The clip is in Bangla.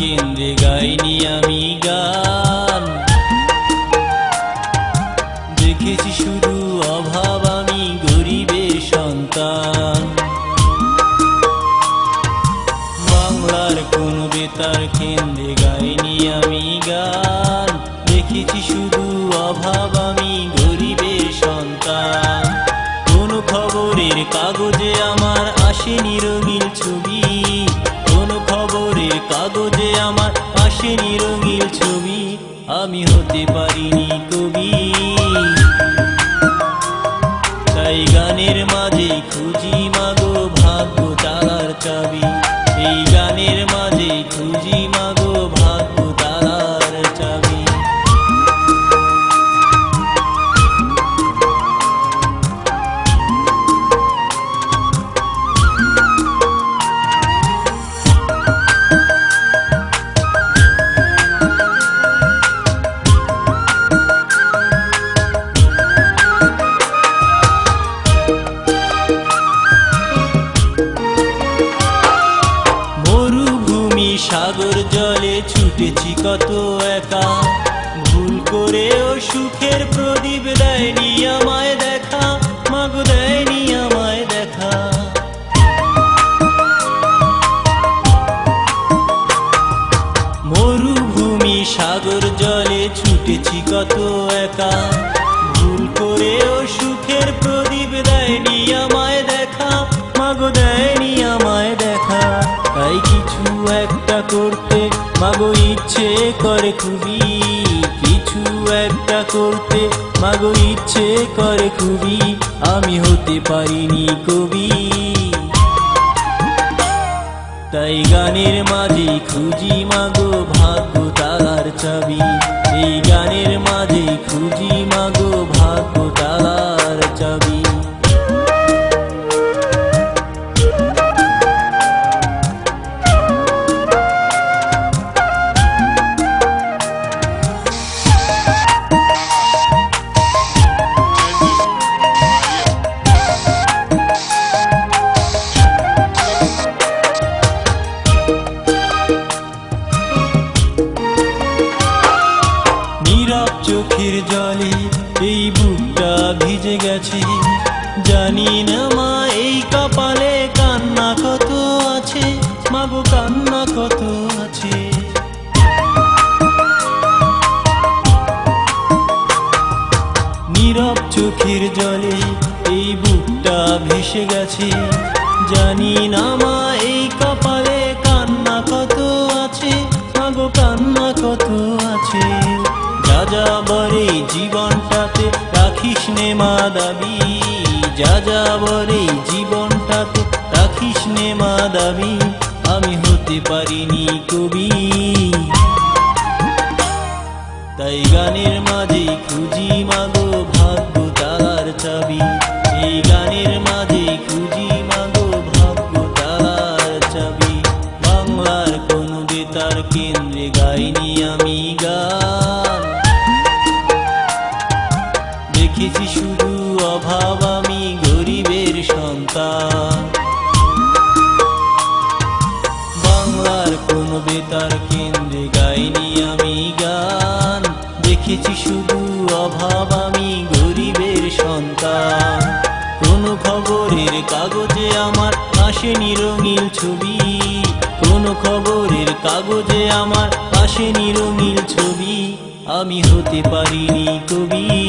কেন্দ্রে গাইনি আমি গান। দেখেছি শুধু অভাব, আমি গরিবের সন্তান। বাংলার কোন বেতার কেন্দ্রে গাইনি আমি গান। দেখেছি শুধু অভাব কাগজে আমার আসেনি রঙিন ছবি আমি হতে পারিনি। সাগর জলে ছুটেছি কত একা। ভুল করেও সুখের প্রদীপ দেয়নি আমায় দেখা। মাগো, দেয়নি আমায় দেখা। মরুভূমি সাগর জলে ছুটেছি কত একা। ভুল করেও মাগো ইচ্ছে করে খুবই কিছু একটা করতে মাগো ইচ্ছে করে খুবই, আমি হতে পারিনি কবি। তাই গানের মাঝে খুঁজি মাগো ভাগ্য তালার চাবি। এই গানের মাঝে খুঁজি মাগো ভাগ্য তালার জলে এই বুকটা ভিজে গেছে। জানি না মা, এই কপালে কান্না কত আছে? মাগো, কান্না কত আছে? নীরব চোখের জলে এই বুকটা ভেসে গেছে। জানি না মা, এই যা বরে জীবনটাতে, রাখিস নে মা দাবি যা যা বরে জীবনটাতে, রাখিস নে মা দাবি আমি হতে পারিনি কবি। তাই গানের মাঝে খুঁজি মাগো ভাগ্য তালার চাবি। এই গানের মাঝে খুঁজি মাগো ভাগ্য তালার চাবি। বাংলার কোন বেতার কেন্দ্রে গাইনি আমি গান দেখেছি শুধু অভাব, আমি গরিবের সন্তান। বাংলার কোন বেতার কেন্দ্রে গাইনি আমি গান। দেখেছি শুধু অভাব, আমি গরিবের সন্তান। কোন খবরের কাগজে আমার আসেনি রঙিন ছবি। কোন খবরের কাগজে আমার আসেনি রঙিন ছবি। আমি হতে পারিনি কবি।